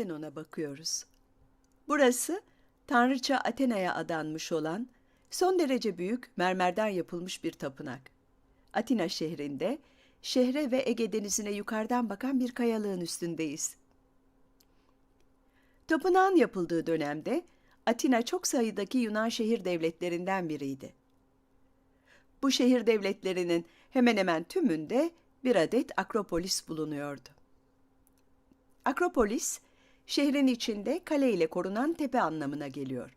Partenon'a bakıyoruz. Burası Tanrıça Athena'ya adanmış olan son derece büyük mermerden yapılmış bir tapınak. Atina şehrinde, şehre ve Ege denizine yukarıdan bakan bir kayalığın üstündeyiz. Tapınağın yapıldığı dönemde Atina çok sayıdaki Yunan şehir devletlerinden biriydi. Bu şehir devletlerinin hemen hemen tümünde bir adet Akropolis bulunuyordu. Akropolis, şehrin içinde kale ile korunan tepe anlamına geliyor.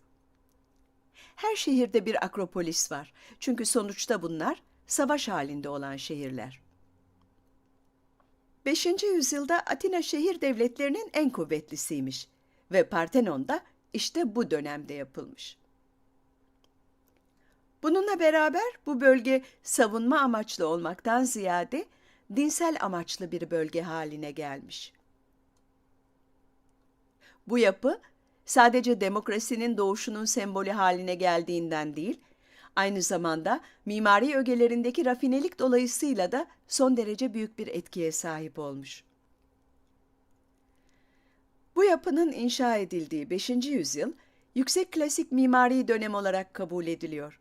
Her şehirde bir akropolis var. Çünkü sonuçta bunlar savaş halinde olan şehirler. 5. yüzyılda Atina şehir devletlerinin en kuvvetlisiymiş ve Partenon da işte bu dönemde yapılmış. Bununla beraber bu bölge savunma amaçlı olmaktan ziyade dinsel amaçlı bir bölge haline gelmiş. Bu yapı sadece demokrasinin doğuşunun sembolü haline geldiğinden değil, aynı zamanda mimari ögelerindeki rafinelik dolayısıyla da son derece büyük bir etkiye sahip olmuş. Bu yapının inşa edildiği 5. yüzyıl yüksek klasik mimari dönem olarak kabul ediliyor.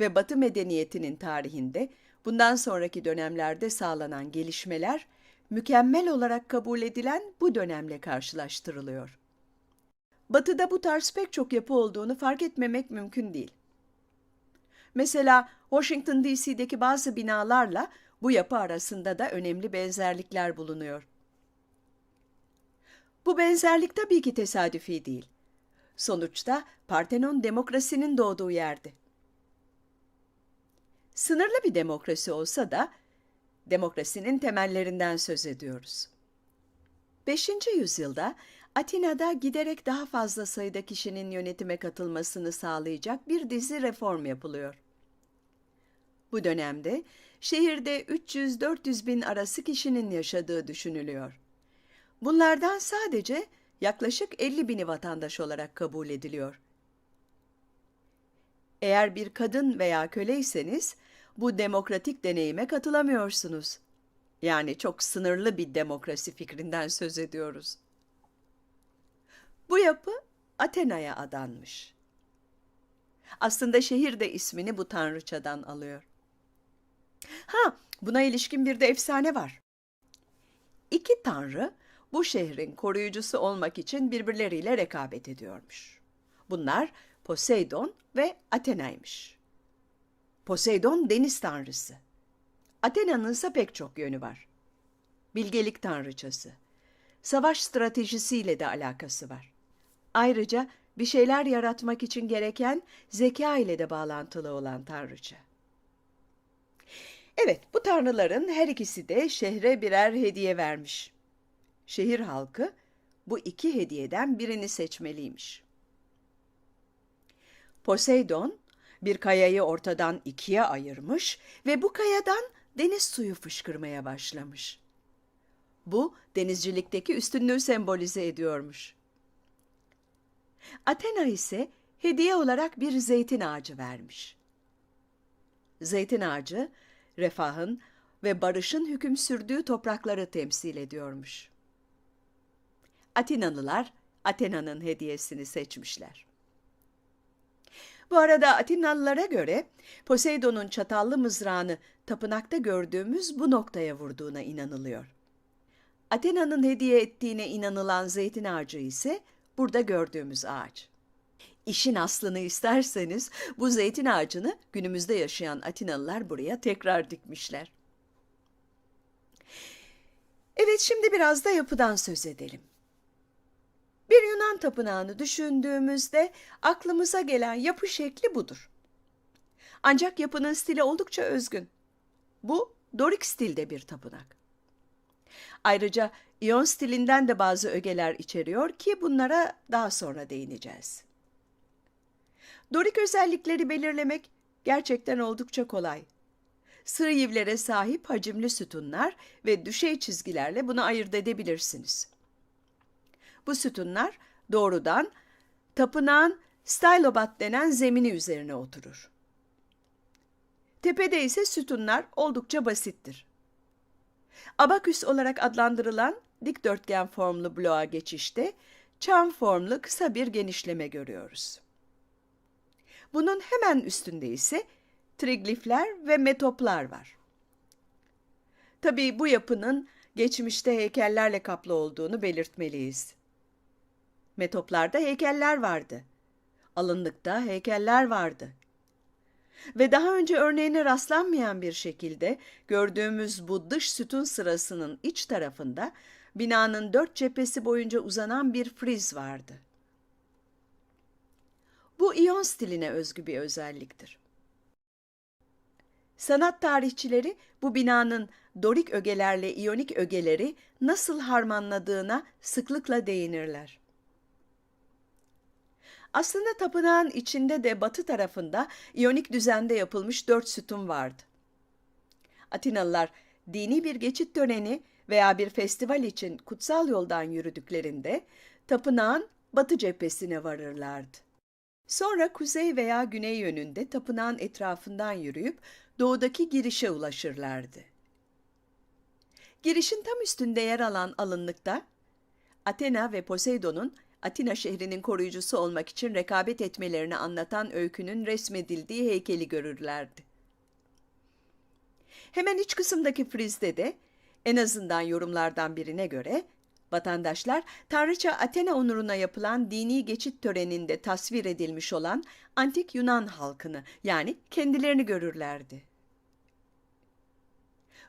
Ve Batı medeniyetinin tarihinde bundan sonraki dönemlerde sağlanan gelişmeler mükemmel olarak kabul edilen bu dönemle karşılaştırılıyor. Batı'da bu tarz pek çok yapı olduğunu fark etmemek mümkün değil. Mesela Washington DC'deki bazı binalarla bu yapı arasında da önemli benzerlikler bulunuyor. Bu benzerlik tabii ki tesadüfi değil. Sonuçta Partenon demokrasinin doğduğu yerdi. Sınırlı bir demokrasi olsa da demokrasinin temellerinden söz ediyoruz. 5. yüzyılda Atina'da giderek daha fazla sayıda kişinin yönetime katılmasını sağlayacak bir dizi reform yapılıyor. Bu dönemde şehirde 300-400 bin arası kişinin yaşadığı düşünülüyor. Bunlardan sadece yaklaşık 50 bini vatandaş olarak kabul ediliyor. Eğer bir kadın veya köleyseniz bu demokratik deneyime katılamıyorsunuz. Yani çok sınırlı bir demokrasi fikrinden söz ediyoruz. Bu yapı Athena'ya adanmış. Aslında şehir de ismini bu tanrıçadan alıyor. Ha, buna ilişkin bir de efsane var. İki tanrı bu şehrin koruyucusu olmak için birbirleriyle rekabet ediyormuş. Bunlar Poseidon ve Athena'ymış. Poseidon deniz tanrısı. Athena'nın ise pek çok yönü var. Bilgelik tanrıçası. Savaş stratejisiyle de alakası var. Ayrıca bir şeyler yaratmak için gereken zeka ile de bağlantılı olan tanrıça. Evet, bu tanrıların her ikisi de şehre birer hediye vermiş. Şehir halkı bu iki hediyeden birini seçmeliymiş. Poseidon bir kayayı ortadan ikiye ayırmış ve bu kayadan deniz suyu fışkırmaya başlamış. Bu denizcilikteki üstünlüğü sembolize ediyormuş. Athena ise hediye olarak bir zeytin ağacı vermiş. Zeytin ağacı refahın ve barışın hüküm sürdüğü toprakları temsil ediyormuş. Atinalılar Athena'nın hediyesini seçmişler. Bu arada Atinalılara göre Poseidon'un çatallı mızrağını tapınakta gördüğümüz bu noktaya vurduğuna inanılıyor. Athena'nın hediye ettiğine inanılan zeytin ağacı ise burada gördüğümüz ağaç. İşin aslını isterseniz bu zeytin ağacını günümüzde yaşayan Atinalılar buraya tekrar dikmişler. Evet şimdi biraz da yapıdan söz edelim. Yunan tapınağını düşündüğümüzde aklımıza gelen yapı şekli budur. Ancak yapının stili oldukça özgün. Bu Dorik stilde bir tapınak. Ayrıca İyon stilinden de bazı ögeler içeriyor ki bunlara daha sonra değineceğiz. Dorik özellikleri belirlemek gerçekten oldukça kolay. Sığ yivlere sahip hacimli sütunlar ve düşey çizgilerle bunu ayırt edebilirsiniz. Bu sütunlar doğrudan tapınağın stylobat denen zemini üzerine oturur. Tepede ise sütunlar oldukça basittir. Abaküs olarak adlandırılan dikdörtgen formlu bloğa geçişte çan formlu kısa bir genişleme görüyoruz. Bunun hemen üstünde ise triglifler ve metoplar var. Tabii bu yapının geçmişte heykellerle kaplı olduğunu belirtmeliyiz. Metoplarda heykeller vardı. Alınlıkta heykeller vardı. Ve daha önce örneğine rastlanmayan bir şekilde gördüğümüz bu dış sütun sırasının iç tarafında binanın dört cephesi boyunca uzanan bir friz vardı. Bu İyon stiline özgü bir özelliktir. Sanat tarihçileri bu binanın Dorik ögelerle İyonik ögeleri nasıl harmanladığına sıklıkla değinirler. Aslında tapınağın içinde de batı tarafında İyonik düzende yapılmış dört sütun vardı. Atinalılar dini bir geçit töreni veya bir festival için kutsal yoldan yürüdüklerinde tapınağın batı cephesine varırlardı. Sonra kuzey veya güney yönünde tapınağın etrafından yürüyüp doğudaki girişe ulaşırlardı. Girişin tam üstünde yer alan alınlıkta Athena ve Poseidon'un Atina şehrinin koruyucusu olmak için rekabet etmelerini anlatan öykünün resmedildiği heykeli görürlerdi. Hemen iç kısımdaki frizde de en azından yorumlardan birine göre vatandaşlar Tanrıça Athena onuruna yapılan dini geçit töreninde tasvir edilmiş olan antik Yunan halkını yani kendilerini görürlerdi.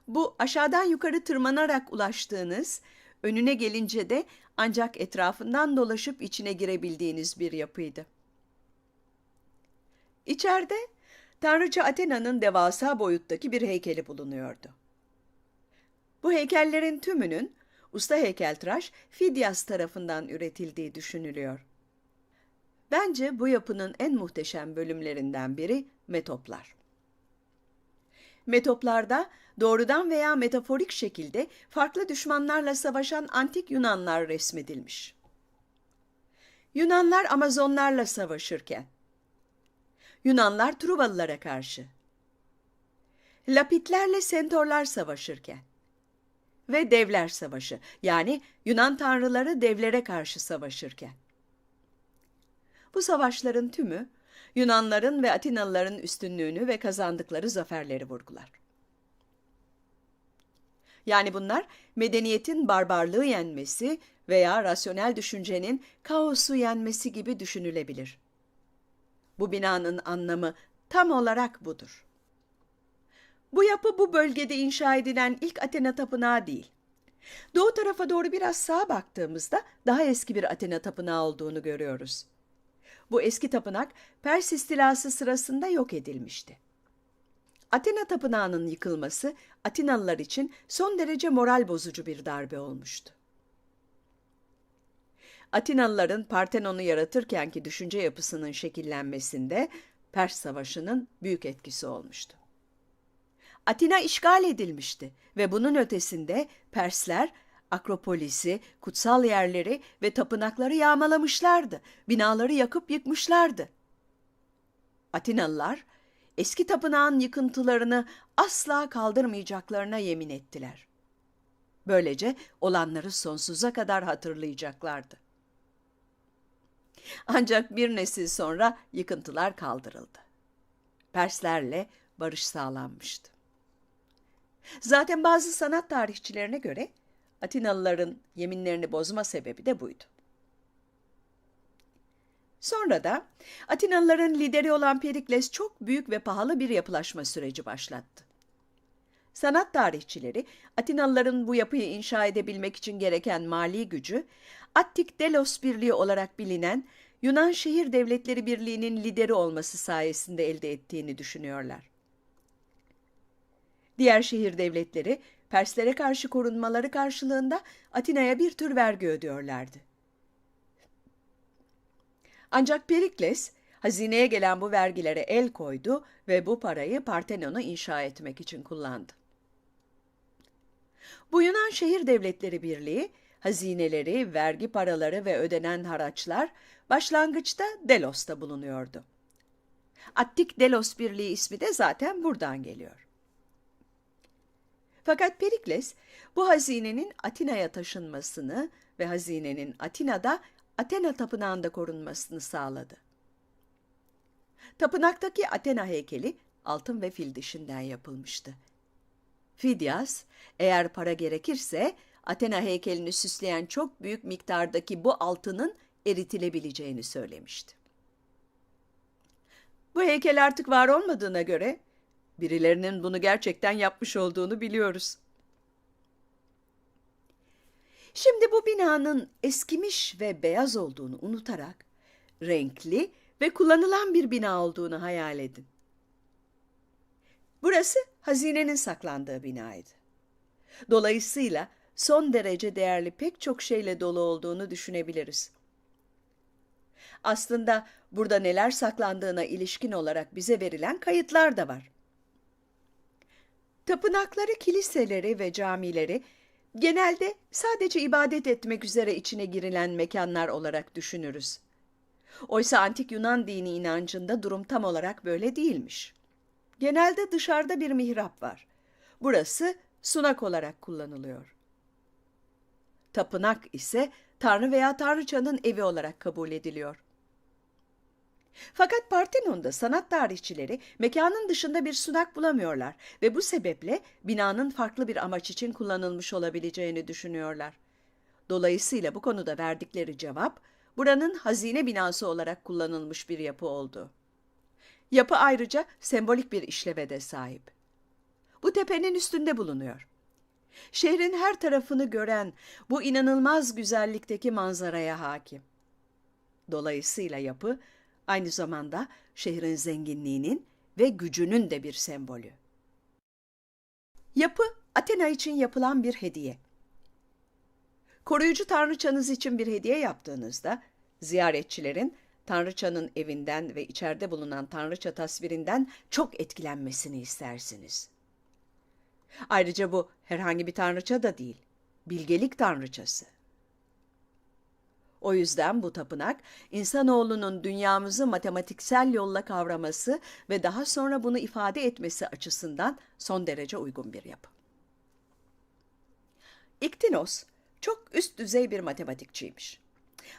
Bu aşağıdan yukarı tırmanarak ulaştığınız, önüne gelince de ancak etrafından dolaşıp içine girebildiğiniz bir yapıydı. İçeride Tanrıça Athena'nın devasa boyuttaki bir heykeli bulunuyordu. Bu heykellerin tümünün usta heykeltıraş Fidias tarafından üretildiği düşünülüyor. Bence bu yapının en muhteşem bölümlerinden biri metoplar. Metoplarda doğrudan veya metaforik şekilde farklı düşmanlarla savaşan antik Yunanlar resmedilmiş. Yunanlar Amazonlarla savaşırken, Yunanlar Truvalılara karşı, Lapitlerle Sentorlar savaşırken ve Devler Savaşı yani Yunan tanrıları devlere karşı savaşırken. Bu savaşların tümü Yunanların ve Atinalıların üstünlüğünü ve kazandıkları zaferleri vurgular. Yani bunlar medeniyetin barbarlığı yenmesi veya rasyonel düşüncenin kaosu yenmesi gibi düşünülebilir. Bu binanın anlamı tam olarak budur. Bu yapı bu bölgede inşa edilen ilk Athena tapınağı değil. Doğu tarafa doğru biraz sağa baktığımızda daha eski bir Athena tapınağı olduğunu görüyoruz. Bu eski tapınak Pers istilası sırasında yok edilmişti. Athena tapınağının yıkılması Atinalılar için son derece moral bozucu bir darbe olmuştu. Atinalıların Partenon'u yaratırkenki düşünce yapısının şekillenmesinde Pers Savaşı'nın büyük etkisi olmuştu. Atina işgal edilmişti ve bunun ötesinde Persler Akropolis'i, kutsal yerleri ve tapınakları yağmalamışlardı. Binaları yakıp yıkmışlardı. Atinalılar eski tapınağın yıkıntılarını asla kaldırmayacaklarına yemin ettiler. Böylece olanları sonsuza kadar hatırlayacaklardı. Ancak bir nesil sonra yıkıntılar kaldırıldı. Perslerle barış sağlanmıştı. Zaten bazı sanat tarihçilerine göre Atinalıların yeminlerini bozma sebebi de buydu. Sonra da Atinalıların lideri olan Perikles çok büyük ve pahalı bir yapılaşma süreci başlattı. Sanat tarihçileri Atinalıların bu yapıyı inşa edebilmek için gereken mali gücü Attik Delos Birliği olarak bilinen Yunan Şehir Devletleri Birliği'nin lideri olması sayesinde elde ettiğini düşünüyorlar. Diğer şehir devletleri Perslere karşı korunmaları karşılığında Atina'ya bir tür vergi ödüyorlardı. Ancak Perikles hazineye gelen bu vergilere el koydu ve bu parayı Partenon'u inşa etmek için kullandı. Bu Yunan Şehir Devletleri Birliği hazineleri, vergi paraları ve ödenen haraçlar başlangıçta Delos'ta bulunuyordu. Attik Delos Birliği ismi de zaten buradan geliyor. Fakat Perikles bu hazinenin Atina'ya taşınmasını ve hazinenin Atina'da Athena tapınağında korunmasını sağladı. Tapınaktaki Athena heykeli altın ve fil dişinden yapılmıştı. Fidyas, eğer para gerekirse Athena heykelini süsleyen çok büyük miktardaki bu altının eritilebileceğini söylemişti. Bu heykel artık var olmadığına göre birilerinin bunu gerçekten yapmış olduğunu biliyoruz. Şimdi bu binanın eskimiş ve beyaz olduğunu unutarak renkli ve kullanılan bir bina olduğunu hayal edin. Burası hazinenin saklandığı binaydı. Dolayısıyla son derece değerli pek çok şeyle dolu olduğunu düşünebiliriz. Aslında burada neler saklandığına ilişkin olarak bize verilen kayıtlar da var. Tapınakları, kiliseleri ve camileri genelde sadece ibadet etmek üzere içine girilen mekanlar olarak düşünürüz. Oysa antik Yunan dini inancında durum tam olarak böyle değilmiş. Genelde dışarıda bir mihrap var. Burası sunak olarak kullanılıyor. Tapınak ise tanrı veya tanrıçanın evi olarak kabul ediliyor. Fakat Partenon'da sanat tarihçileri mekanın dışında bir sunak bulamıyorlar ve bu sebeple binanın farklı bir amaç için kullanılmış olabileceğini düşünüyorlar. Dolayısıyla bu konuda verdikleri cevap buranın hazine binası olarak kullanılmış bir yapı oldu. Yapı ayrıca sembolik bir işleve de sahip. Bu tepenin üstünde bulunuyor. Şehrin her tarafını gören bu inanılmaz güzellikteki manzaraya hakim. Dolayısıyla yapı aynı zamanda şehrin zenginliğinin ve gücünün de bir sembolü. Yapı Athena için yapılan bir hediye. Koruyucu tanrıçanız için bir hediye yaptığınızda ziyaretçilerin tanrıçanın evinden ve içeride bulunan tanrıça tasvirinden çok etkilenmesini istersiniz. Ayrıca bu herhangi bir tanrıça da değil, bilgelik tanrıçası. O yüzden bu tapınak insanoğlunun dünyamızı matematiksel yolla kavraması ve daha sonra bunu ifade etmesi açısından son derece uygun bir yapı. İktinos çok üst düzey bir matematikçiymiş.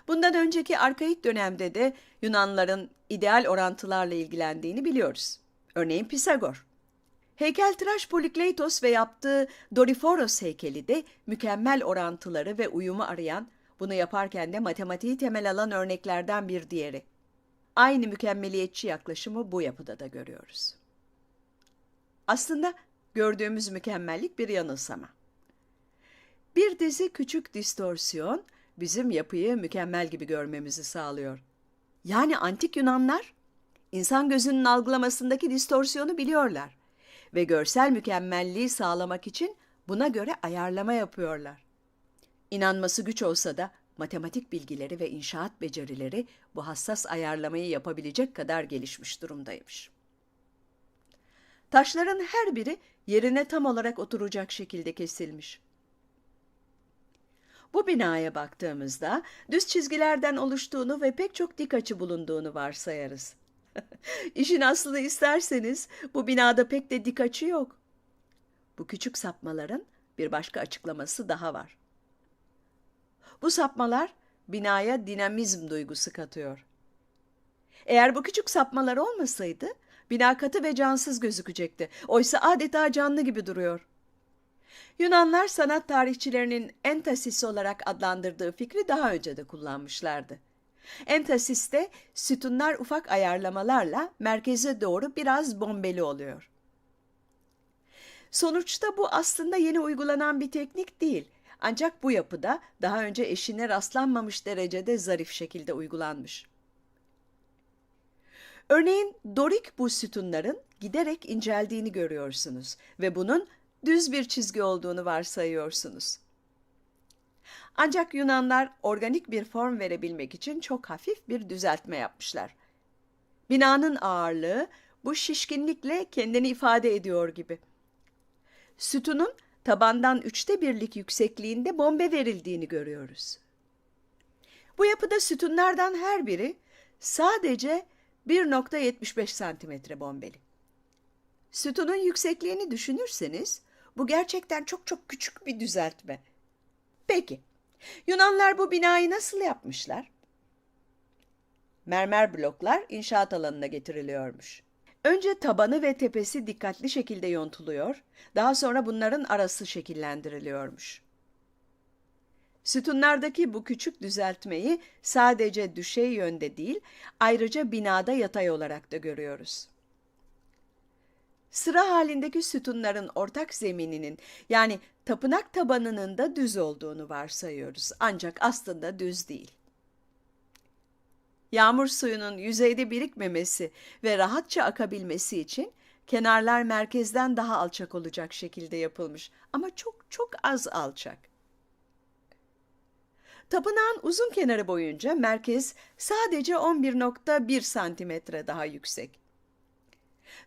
Bundan önceki arkaik dönemde de Yunanların ideal orantılarla ilgilendiğini biliyoruz. Örneğin Pisagor. Heykeltıraş Polikleitos ve yaptığı Doriforos heykeli de mükemmel orantıları ve uyumu arayan bunu yaparken de matematiği temel alan örneklerden bir diğeri. Aynı mükemmeliyetçi yaklaşımı bu yapıda da görüyoruz. Aslında gördüğümüz mükemmellik bir yanılsama. Bir dizi küçük distorsiyon bizim yapıyı mükemmel gibi görmemizi sağlıyor. Yani antik Yunanlar insan gözünün algılamasındaki distorsiyonu biliyorlar ve görsel mükemmelliği sağlamak için buna göre ayarlama yapıyorlar. İnanması güç olsa da matematik bilgileri ve inşaat becerileri bu hassas ayarlamayı yapabilecek kadar gelişmiş durumdaymış. Taşların her biri yerine tam olarak oturacak şekilde kesilmiş. Bu binaya baktığımızda düz çizgilerden oluştuğunu ve pek çok dik açı bulunduğunu varsayarız. İşin aslını isterseniz bu binada pek de dik açı yok. Bu küçük sapmaların bir başka açıklaması daha var. Bu sapmalar binaya dinamizm duygusu katıyor. Eğer bu küçük sapmalar olmasaydı bina katı ve cansız gözükecekti. Oysa adeta canlı gibi duruyor. Yunanlar sanat tarihçilerinin entasis olarak adlandırdığı fikri daha önce de kullanmışlardı. Entasiste sütunlar ufak ayarlamalarla merkeze doğru biraz bombeli oluyor. Sonuçta bu aslında yeni uygulanan bir teknik değil. Ancak bu yapıda daha önce eşine rastlanmamış derecede zarif şekilde uygulanmış. Örneğin Dorik bu sütunların giderek inceldiğini görüyorsunuz ve bunun düz bir çizgi olduğunu varsayıyorsunuz. Ancak Yunanlar organik bir form verebilmek için çok hafif bir düzeltme yapmışlar. Binanın ağırlığı bu şişkinlikle kendini ifade ediyor gibi. Sütunun tabandan üçte birlik yüksekliğinde bombe verildiğini görüyoruz. Bu yapıda sütunlardan her biri sadece 1.75 santimetre bombeli. Sütunun yüksekliğini düşünürseniz Bu gerçekten çok çok küçük bir düzeltme. Peki, Yunanlar bu binayı nasıl yapmışlar? Mermer bloklar inşaat alanına getiriliyormuş. Önce tabanı ve tepesi dikkatli şekilde yontuluyor, daha sonra bunların arası şekillendiriliyormuş. Sütunlardaki bu küçük düzeltmeyi sadece düşey yönde değil, ayrıca binada yatay olarak da görüyoruz. Sıra halindeki sütunların ortak zemininin yani tapınak tabanının da düz olduğunu varsayıyoruz. Ancak aslında düz değil. Yağmur suyunun yüzeyde birikmemesi ve rahatça akabilmesi için kenarlar merkezden daha alçak olacak şekilde yapılmış ama çok çok az alçak. Tapınağın uzun kenarı boyunca merkez sadece 11.1 santimetre daha yüksek.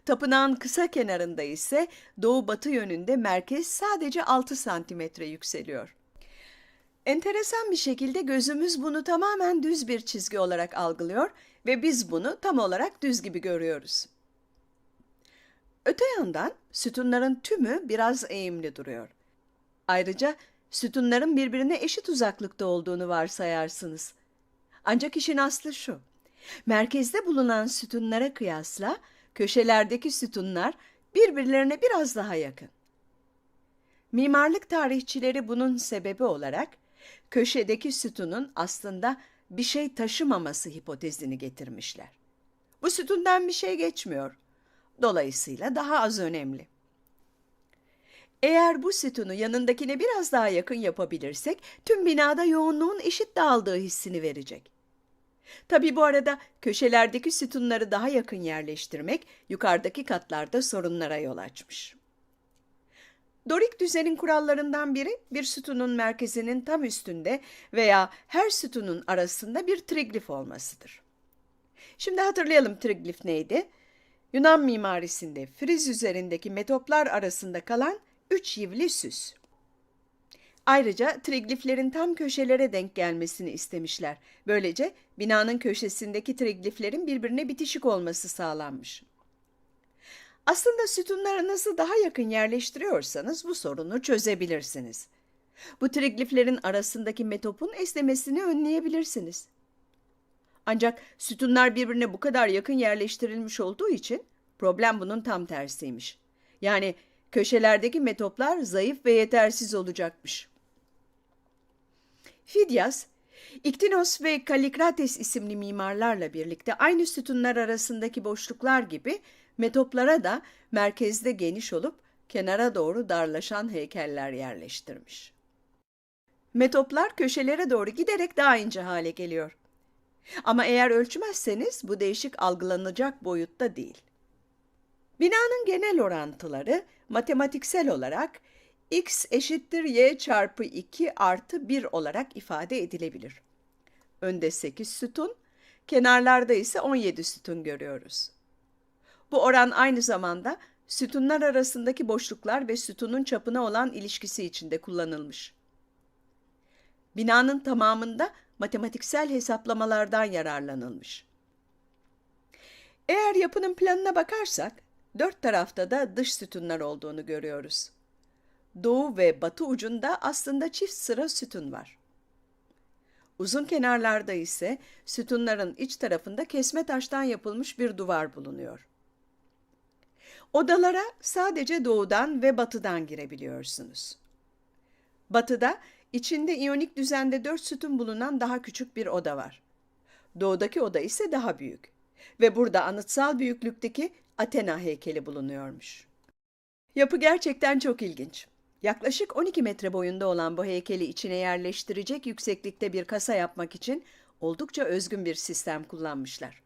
Tapınağın kısa kenarında ise doğu-batı yönünde merkez sadece 6 santimetre yükseliyor. Enteresan bir şekilde gözümüz bunu tamamen düz bir çizgi olarak algılıyor ve biz bunu tam olarak düz gibi görüyoruz. Öte yandan sütunların tümü biraz eğimli duruyor. Ayrıca sütunların birbirine eşit uzaklıkta olduğunu varsayarsınız. Ancak işin aslı şu. Merkezde bulunan sütunlara kıyasla köşelerdeki sütunlar birbirlerine biraz daha yakın. Mimarlık tarihçileri bunun sebebi olarak köşedeki sütunun aslında bir şey taşımaması hipotezini getirmişler. Bu sütundan bir şey geçmiyor. Dolayısıyla daha az önemli. Eğer bu sütunu yanındakine biraz daha yakın yapabilirsek tüm binada yoğunluğun eşit dağıldığı hissini verecek. Tabi bu arada köşelerdeki sütunları daha yakın yerleştirmek yukarıdaki katlarda sorunlara yol açmış. Dorik düzenin kurallarından biri bir sütunun merkezinin tam üstünde veya her sütunun arasında bir triglif olmasıdır. Şimdi hatırlayalım triglif neydi? Yunan mimarisinde friz üzerindeki metoplar arasında kalan üç yivli süs. Ayrıca trigliflerin tam köşelere denk gelmesini istemişler. Böylece binanın köşesindeki trigliflerin birbirine bitişik olması sağlanmış. Aslında sütunlarınızı daha yakın yerleştiriyorsanız bu sorunu çözebilirsiniz. Bu trigliflerin arasındaki metopun esnemesini önleyebilirsiniz. Ancak sütunlar birbirine bu kadar yakın yerleştirilmiş olduğu için problem bunun tam tersiymiş. Yani köşelerdeki metoplar zayıf ve yetersiz olacakmış. Fidyas, İktinos ve Kalikrates isimli mimarlarla birlikte aynı sütunlar arasındaki boşluklar gibi metoplara da merkezde geniş olup kenara doğru darlaşan heykeller yerleştirmiş. Metoplar köşelere doğru giderek daha ince hale geliyor. Ama eğer ölçmezseniz bu değişik algılanacak boyutta değil. Binanın genel orantıları matematiksel olarak x eşittir y çarpı 2 artı 1 olarak ifade edilebilir. Önde 8 sütun, kenarlarda ise 17 sütun görüyoruz. Bu oran aynı zamanda sütunlar arasındaki boşluklar ve sütunun çapına olan ilişkisi içinde kullanılmış. Binanın tamamında matematiksel hesaplamalardan yararlanılmış. Eğer yapının planına bakarsak, dört tarafta da dış sütunlar olduğunu görüyoruz. Doğu ve batı ucunda aslında çift sıra sütun var. Uzun kenarlarda ise sütunların iç tarafında kesme taştan yapılmış bir duvar bulunuyor. Odalara sadece doğudan ve batıdan girebiliyorsunuz. Batıda içinde iyonik düzende dört sütun bulunan daha küçük bir oda var. Doğudaki oda ise daha büyük ve burada anıtsal büyüklükteki Athena heykeli bulunuyormuş. Yapı gerçekten çok ilginç. Yaklaşık 12 metre boyunda olan bu heykeli içine yerleştirecek yükseklikte bir kasa yapmak için oldukça özgün bir sistem kullanmışlar.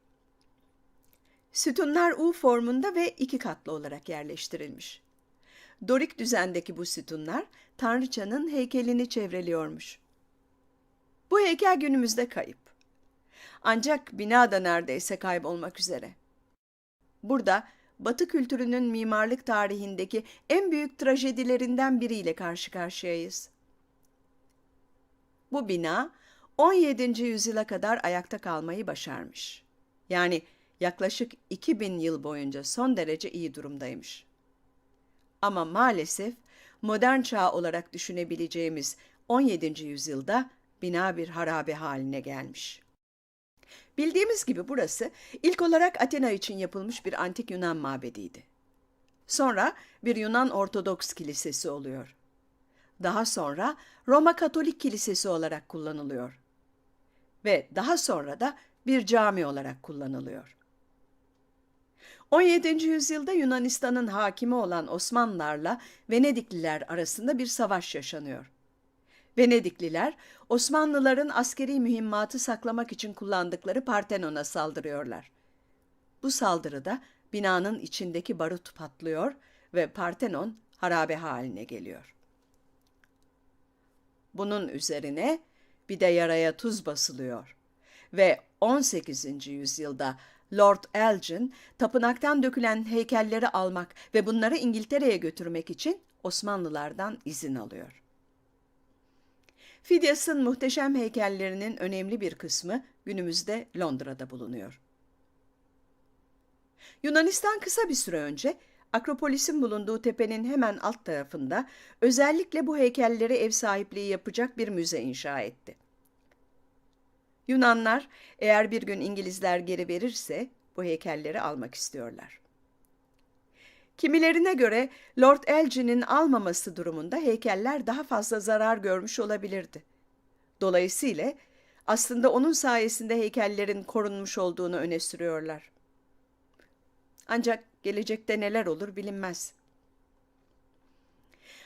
Sütunlar U formunda ve iki katlı olarak yerleştirilmiş. Dorik düzendeki bu sütunlar Tanrıçanın heykelini çevreliyormuş. Bu heykel günümüzde kayıp. Ancak bina da neredeyse kaybolmak üzere. Burada Batı kültürünün mimarlık tarihindeki en büyük trajedilerinden biriyle karşı karşıyayız. Bu bina 17. yüzyıla kadar ayakta kalmayı başarmış. Yani yaklaşık 2000 yıl boyunca son derece iyi durumdaymış. Ama maalesef modern çağ olarak düşünebileceğimiz 17. yüzyılda bina bir harabe haline gelmiş. Bildiğimiz gibi burası ilk olarak Athena için yapılmış bir antik Yunan mabediydi. Sonra bir Yunan Ortodoks kilisesi oluyor. Daha sonra Roma Katolik Kilisesi olarak kullanılıyor. Ve daha sonra da bir cami olarak kullanılıyor. 17. yüzyılda Yunanistan'ın hakimi olan Osmanlılarla Venedikliler arasında bir savaş yaşanıyor. Venedikliler Osmanlıların askeri mühimmatı saklamak için kullandıkları Partenon'a saldırıyorlar. Bu saldırıda binanın içindeki barut patlıyor ve Partenon harabe haline geliyor. Bunun üzerine bir de yaraya tuz basılıyor ve 18. yüzyılda Lord Elgin tapınaktan dökülen heykelleri almak ve bunları İngiltere'ye götürmek için Osmanlılardan izin alıyor. Phidias'ın muhteşem heykellerinin önemli bir kısmı günümüzde Londra'da bulunuyor. Yunanistan kısa bir süre önce Akropolis'in bulunduğu tepenin hemen alt tarafında özellikle bu heykelleri ev sahipliği yapacak bir müze inşa etti. Yunanlar eğer bir gün İngilizler geri verirse bu heykelleri almak istiyorlar. Kimilerine göre Lord Elgin'in almaması durumunda heykeller daha fazla zarar görmüş olabilirdi. Dolayısıyla aslında onun sayesinde heykellerin korunmuş olduğunu öne sürüyorlar. Ancak gelecekte neler olur bilinmez.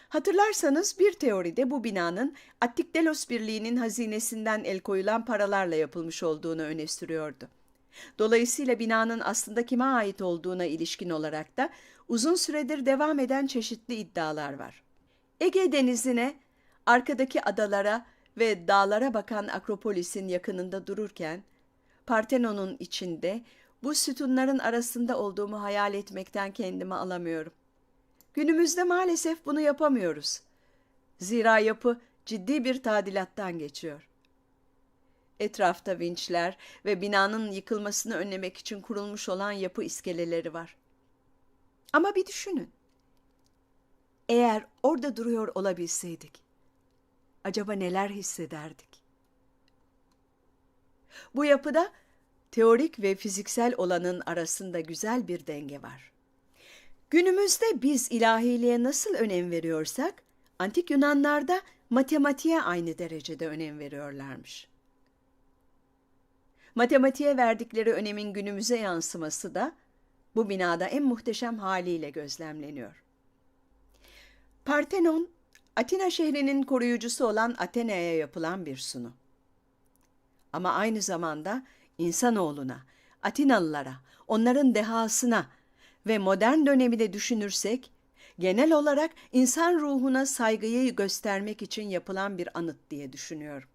Hatırlarsanız bir teoride bu binanın Attik Delos Birliği'nin hazinesinden el koyulan paralarla yapılmış olduğunu öne sürüyordu. Dolayısıyla binanın aslında kime ait olduğuna ilişkin olarak da uzun süredir devam eden çeşitli iddialar var. Ege Denizi'ne, arkadaki adalara ve dağlara bakan Akropolis'in yakınında dururken, Partenon'un içinde bu sütunların arasında olduğumu hayal etmekten kendimi alamıyorum. Günümüzde maalesef bunu yapamıyoruz. Zira yapı ciddi bir tadilattan geçiyor. Etrafta vinçler ve binanın yıkılmasını önlemek için kurulmuş olan yapı iskeleleri var. Ama bir düşünün. Eğer orada duruyor olabilseydik, acaba neler hissederdik? Bu yapıda teorik ve fiziksel olanın arasında güzel bir denge var. Günümüzde biz ilahiliğe nasıl önem veriyorsak, antik Yunanlarda matematiğe aynı derecede önem veriyorlarmış. Matematiğe verdikleri önemin günümüze yansıması da bu binada en muhteşem haliyle gözlemleniyor. Partenon, Atina şehrinin koruyucusu olan Athena'ya yapılan bir sunu. Ama aynı zamanda insanoğluna, Atinalılara, onların dehasına ve modern dönemi de düşünürsek, genel olarak insan ruhuna saygıyı göstermek için yapılan bir anıt diye düşünüyorum.